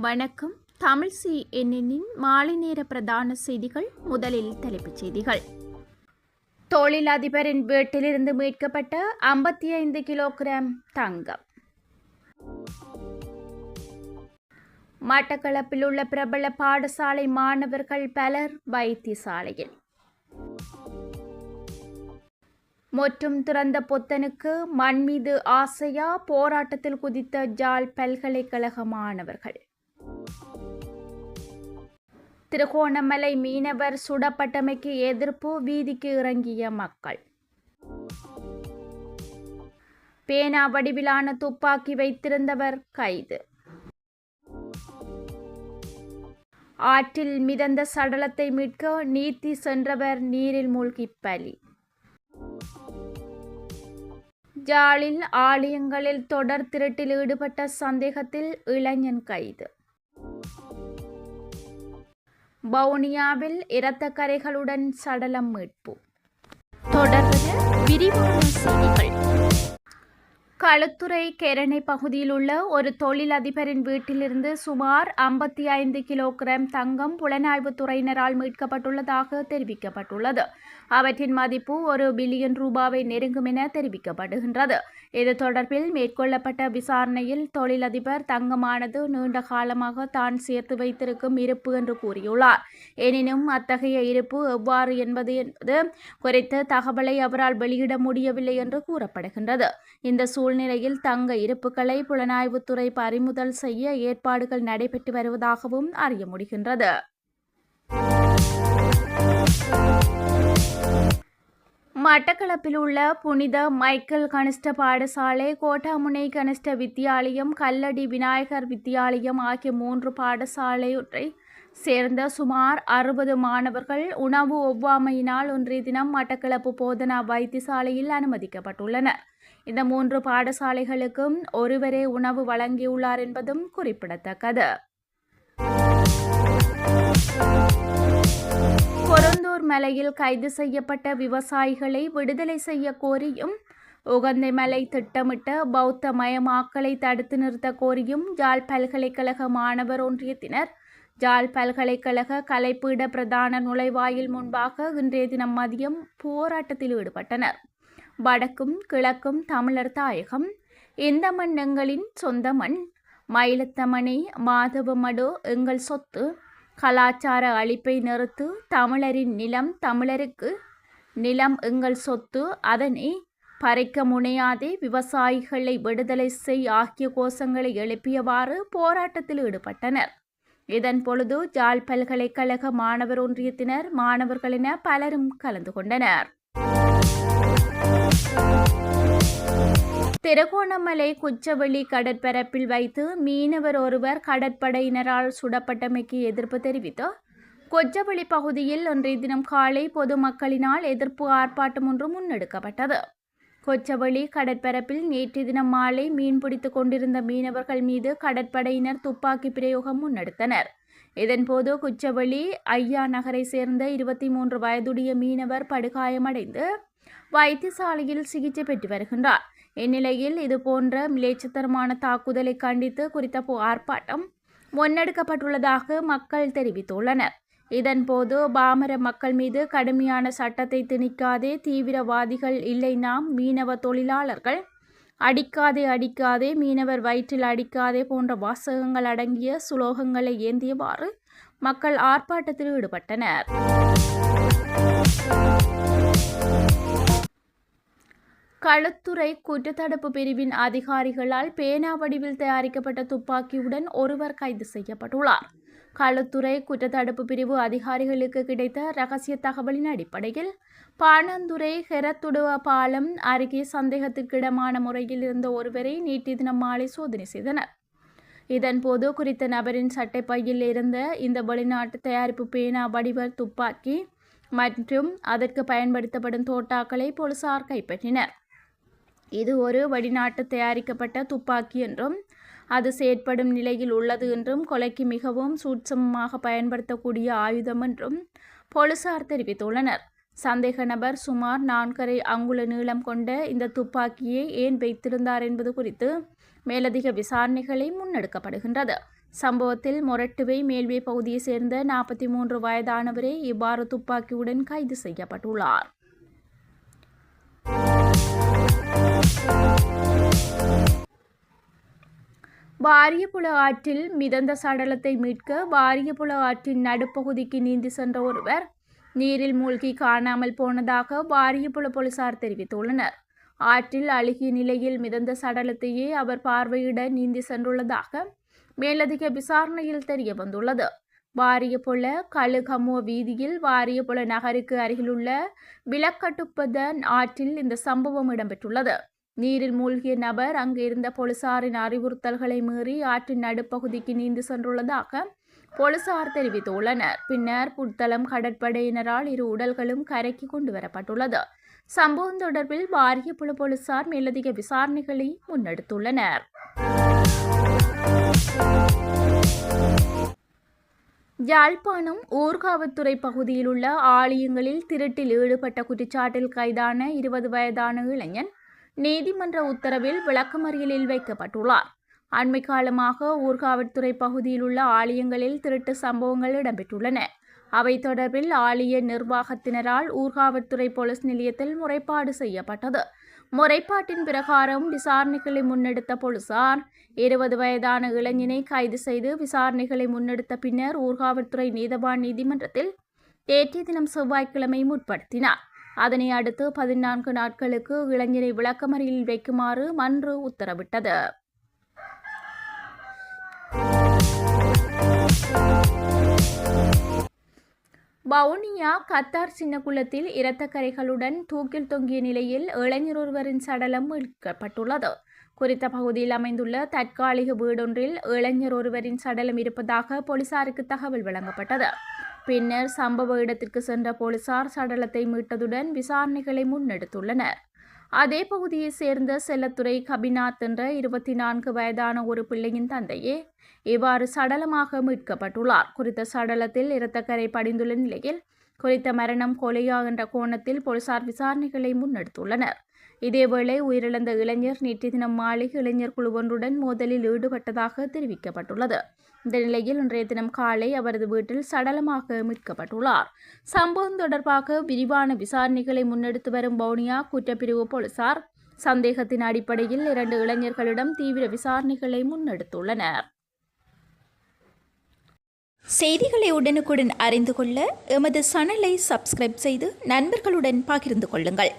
வணக்கம். தமிழ் சி என்னின் மாலை நேர பிரதான செய்திகள் முதலில் தலைப்புச் செய்திகள். தொழிலதிபரின் வீட்டிலிருந்து மீட்கப்பட்ட ஐம்பத்தி ஐந்து கிலோகிராம் தங்கம். மட்டக்களப்பில் உள்ள பிரபல பாடசாலை மாணவர்கள் பலர் வைத்தியசாலையில். மற்றும் திறந்த பொத்தனுக்கு மண் மீது ஆசையா போராட்டத்தில் குதித்த ஜால் பல்கலைக்கழக மாணவர்கள். திருகோணமலை மீனவர் சுடப்பட்டமைக்கு எதிர்ப்பு வீதிக்கு இறங்கிய மக்கள். பேனா வடிவிலான துப்பாக்கி வைத்திருந்தவர் கைது. ஆற்றில் மிதந்த சடலத்தை மீட்க நீத்தி சென்றவர் நீரில் மூழ்கி பலி. ஜாலில் ஆலயங்களில் தொடர் திருட்டில் ஈடுபட்ட சந்தேகத்தில் இளைஞன் கைது. வவுனியாவில் இரத்த கரைகளுடன் சடலம் மீட்பு. தொடர்ந்து விரிவான செய்திகள். களுத்துறை கெரணை பகுதியில் உள்ள ஒரு தொழிலதிபரின் வீட்டிலிருந்து சுமார் ஐம்பத்தி ஐந்து கிலோகிராம் தங்கம் புலனாய்வுத் துறையினரால் மீட்கப்பட்டுள்ளதாக தெரிவிக்கப்பட்டுள்ளது. அவற்றின் மதிப்பு ஒரு பில்லியன் ரூபாவை நெருங்கும் என தெரிவிக்கப்படுகின்றது. இது தொடர்பில் மேற்கொள்ளப்பட்ட விசாரணையில் தொழிலதிபர் தங்கமானது நீண்ட காலமாக தான் சேர்த்து வைத்திருக்கும் இருப்பு என்று கூறியுள்ளார். எனினும் அத்தகைய இருப்பு எவ்வாறு என்பது என்பது குறித்த தகவலை அவரால் வெளியிட முடியவில்லை என்று கூறப்படுகின்றது. இந்த சூழ்நிலையில் தங்க இருப்புகளை புலனாய்வுத்துறை பறிமுதல் செய்ய ஏற்பாடுகள் நடைபெற்று வருவதாகவும் அறிய முடிகின்றது. மட்டக்களப்பில் உள்ள புனித மைக்கேல் கனிஷ்ட பாடசாலை கோட்டாமுனை கனிஷ்ட வித்தியாலயம் கல்லடி விநாயகர் வித்தியாலயம் ஆகிய மூன்று பாடசாலையொற்றை சேர்ந்த சுமார் அறுபது மாணவர்கள் உணவு ஒவ்வாமையினால் ஒன்றைய தினம் மட்டக்களப்பு போதனா வைத்தியசாலையில் அனுமதிக்கப்பட்டுள்ளனர். இந்த மூன்று பாடசாலைகளுக்கும் ஒருவரே உணவு வழங்கியுள்ளார் என்பதும் குறிப்பிடத்தக்கது. பொருந்தூர் மலையில் கைது செய்யப்பட்ட விவசாயிகளை விடுதலை செய்ய கோரியும் உகந்தை மலை திட்டமிட்ட பௌத்த மயமாக்கலை தடுத்து நிறுத்த கோரியும் ஜாழ் பல்கலைக்கழக மாணவர் ஒன்றியத்தினர். ஜால் பல்கலைக்கழக கலைப்பீட பிரதான நுழைவாயில் முன்பாக இன்றைய தினம் மதியம் போராட்டத்தில் ஈடுபட்டனர். வடக்கும் கிழக்கும் தமிழர் தாயகம். இந்த மண் எங்களின் சொந்த மண்? மயிலத்தமணி மாதவமடு எங்கள் சொத்து. கலாச்சார அழிப்பை நிறுத்து தமிழரின் நிலம் தமிழருக்கு. நிலம் எங்கள் சொத்து அதனை பறிக்க முனையாதே விவசாயிகளை விடுதலை செய் ஆகிய கோஷங்களை எழுப்பியவாறு போராட்டத்தில் ஈடுபட்டனர். இதன் பொழுது ஜாழ் பல்கலைக்கழக மாணவர் ஒன்றியத்தினர் மாணவர்களின பலரும் கலந்து கொண்டனர். திருகோணமலை குச்சவெளி கடற்பரப்பில் வைத்து மீனவர் ஒருவர் கடற்படையினரால் சுடப்பட்டமைக்கு எதிர்ப்பு தெரிவித்து கொச்சவெளி பகுதியில் இன்றைய தினம் காலை பொதுமக்களினால் எதிர்ப்பு ஆர்ப்பாட்டம் ஒன்று முன்னெடுக்கப்பட்டது. கொச்சவெளி கடற்பரப்பில் நேற்று தினம் மாலை மீன்பிடித்து கொண்டிருந்த மீனவர்கள் மீது கடற்படையினர் துப்பாக்கி பிரயோகம் முன்னெடுத்தனர். இதன்போது குச்சவெளி ஐயா நகரை சேர்ந்த இருபத்தி மூன்று வயதுடைய மீனவர் படுகாயமடைந்து வைத்தியசாலையில் சிகிச்சை பெற்று வருகின்றார். இந்நிலையில் இதுபோன்ற மிலேச்சத்தரமான தாக்குதலை கண்டித்து குறித்த ஆர்ப்பாட்டம் முன்னெடுக்கப்பட்டுள்ளதாக மக்கள் தெரிவித்துள்ளனர். இதன்போது பாமர மக்கள் மீது கடுமையான சட்டத்தை திணிக்காதே தீவிரவாதிகள் இல்லை நாம் மீனவ தொழிலாளர்கள். அடிக்காதே அடிக்காதே மீனவர் வயிற்றில் அடிக்காதே போன்ற வாசகங்கள் அடங்கிய சுலோகங்களை ஏந்தியவாறு மக்கள் ஆர்ப்பாட்டத்தில் ஈடுபட்டனர். களுத்துறை குற்றத்தடுப்பு பிரிவின் அதிகாரிகளால் பேனா வடிவில் தயாரிக்கப்பட்ட துப்பாக்கியுடன் ஒருவர் கைது செய்யப்பட்டுள்ளார். களுத்துறை குற்றத்தடுப்பு பிரிவு அதிகாரிகளுக்கு கிடைத்த ரகசிய தகவலின் அடிப்படையில் பாணந்துறை ஹெரத்துடுவ பாலம் அருகே சந்தேகத்திற்கிடமான முறையில் இருந்த ஒருவரை நேற்று தினம் மாலை சோதனை செய்தனர். இதன்போது குறித்த நபரின் சட்டைப்பையில் இருந்த இந்த வெளிநாட்டு தயாரிப்பு பேனா வடிவ துப்பாக்கி மற்றும் அதற்கு பயன்படுத்தப்படும் தோட்டாக்களை போலீசார் கைப்பற்றினர். இது ஒரு வெளிநாட்டு தயாரிக்கப்பட்ட துப்பாக்கி என்றும் அது செயற்படும் நிலையில் உள்ளது என்றும் கொலைக்கு மிகவும் சூட்சமமாக பயன்படுத்தக்கூடிய ஆயுதம் என்றும் போலீசார் தெரிவித்துள்ளனர். சந்தேக நபர் சுமார் நான்கரை அங்குல நீளம் கொண்ட இந்த துப்பாக்கியை ஏன் வைத்திருந்தார் என்பது குறித்து மேலதிக விசாரணைகளை முன்னெடுக்கப்படுகின்றது. சம்பவத்தில் மொரட்டுவை மேல்வே பகுதியைச் சேர்ந்த நாற்பத்தி மூன்று வயதானவரே இவ்வாறு துப்பாக்கியுடன் கைது செய்யப்பட்டுள்ளார். வாரியபுல ஆற்றில் மிதந்த சடலத்தை மீட்க வாரியபுல ஆற்றின் நடுப்பகுதிக்கு நீந்தி சென்ற ஒருவர் நீரில் மூழ்கி காணாமல் போனதாக வாரியபுல போலீசார் தெரிவித்துள்ளனர். ஆற்றில் அழுகிய நிலையில் மிதந்த சடலத்தையே அவர் பார்வையிட நீந்தி சென்றுள்ளதாக மேலதிக விசாரணையில் தெரிய வந்துள்ளது வாரியபுல கழுகமோ வீதியில் வாரியபுல நகருக்கு அருகிலுள்ள விலக்கட்டுப்பதன் ஆற்றில் இந்த சம்பவம் இடம்பெற்றுள்ளது. நீரில் மூழ்கிய நபர் அங்கு இருந்த போலீசாரின் அறிவுறுத்தல்களை மீறி ஆற்றின் நடுப்பகுதிக்கு நீந்து சென்றுள்ளதாக போலீசார் தெரிவித்துள்ளனர். பின்னர் புத்தளம் கடற்படையினரால் இரு உடல்களும் கரைக்கு கொண்டு வரப்பட்டுள்ளது. சம்பவம் தொடர்பில் வாரியப்புல போலீசார் மேலதிக விசாரணைகளை முன்னெடுத்துள்ளனர். யாழ்ப்பாணம் ஊர்காவத்துறை பகுதியில் உள்ள ஆலயங்களில் திருட்டில் ஈடுபட்ட குற்றச்சாட்டில் கைதான இருபது வயதான இளைஞன் நீதிமன்ற உத்தரவில் விளக்கமறியலில் வைக்கப்பட்டுள்ளார். அண்மைக்காலமாக காலமாக பகுதியில் உள்ள ஆலயங்களில் திருட்டு சம்பவங்கள் இடம்பெற்றுள்ளன. அவை தொடர்பில் ஆலய நிர்வாகத்தினரால் ஊர்காவல்துறை போலீஸ் நிலையத்தில் முறைப்பாடு செய்யப்பட்டது. முறைப்பாட்டின் பிரகாரம் விசாரணைகளை முன்னெடுத்த போலீசார் இருபது வயதான இளைஞனை கைது செய்து விசாரணைகளை முன்னெடுத்த பின்னர் ஊர்காவல்துறை நீதவான் நீதிமன்றத்தில் நேற்றைய தினம் செவ்வாய்க்கிழமை முற்படுத்தினார். அதனை அடுத்து பதினான்கு நாட்களுக்கு இளைஞரை விளக்கமறியலில் வைக்குமாறு மன்று உத்தரவிட்டது. வவுனியா கத்தார் சின்னக்குளத்தில் இரத்தக்கரைகளுடன் தூக்கில் தொங்கிய நிலையில் இளைஞர் ஒருவரின் சடலம் மீட்கப்பட்டுள்ளது. குறித்த பகுதியில் அமைந்துள்ள தற்காலிக வீடொன்றில் இளைஞர் ஒருவரின் சடலம் இருப்பதாக போலீசாருக்கு தகவல் வழங்கப்பட்டது. பின்னர் சம்பவ இடத்திற்கு சென்ற போலீசார் சடலத்தை மீட்டதுடன் விசாரணைகளை முன்னெடுத்துள்ளனர். அதே பகுதியைச் சேர்ந்த செல்லத்துறை கபிநாத் என்ற இருபத்தி நான்கு வயதான ஒரு பிள்ளையின் தந்தையே இவ்வாறு சடலமாக மீட்கப்பட்டுள்ளார். குறித்த சடலத்தில் இரத்தக்கரை படிந்துள்ள நிலையில் குறித்த மரணம் கொலையா என்ற கோணத்தில் போலீசார் விசாரணைகளை முன்னெடுத்துள்ளனர். இதேவேளை உயிரிழந்த இளைஞர் நேற்று தினம் மாலை இளைஞர் குழு ஒன்றுடன் மோதலில் ஈடுபட்டதாக தெரிவிக்கப்பட்டுள்ளது. இந்த நிலையில் இன்றைய தினம் காலை அவரது வீட்டில் சடலமாக மீட்கப்பட்டுள்ளார். சம்பவம் தொடர்பாக விரிவான விசாரணைகளை முன்னெடுத்து வரும் பவுனியா குற்றப்பிரிவு போலீசார் சந்தேகத்தின் அடிப்படையில் இரண்டு இளைஞர்களிடம் தீவிர விசாரணைகளை முன்னெடுத்துள்ளனர். செய்திகளை உடனுக்குடன் அறிந்து கொள்ள எமது சனலை சப்ஸ்கிரைப் செய்து நண்பர்களுடன் பகிர்ந்து கொள்ளுங்கள்.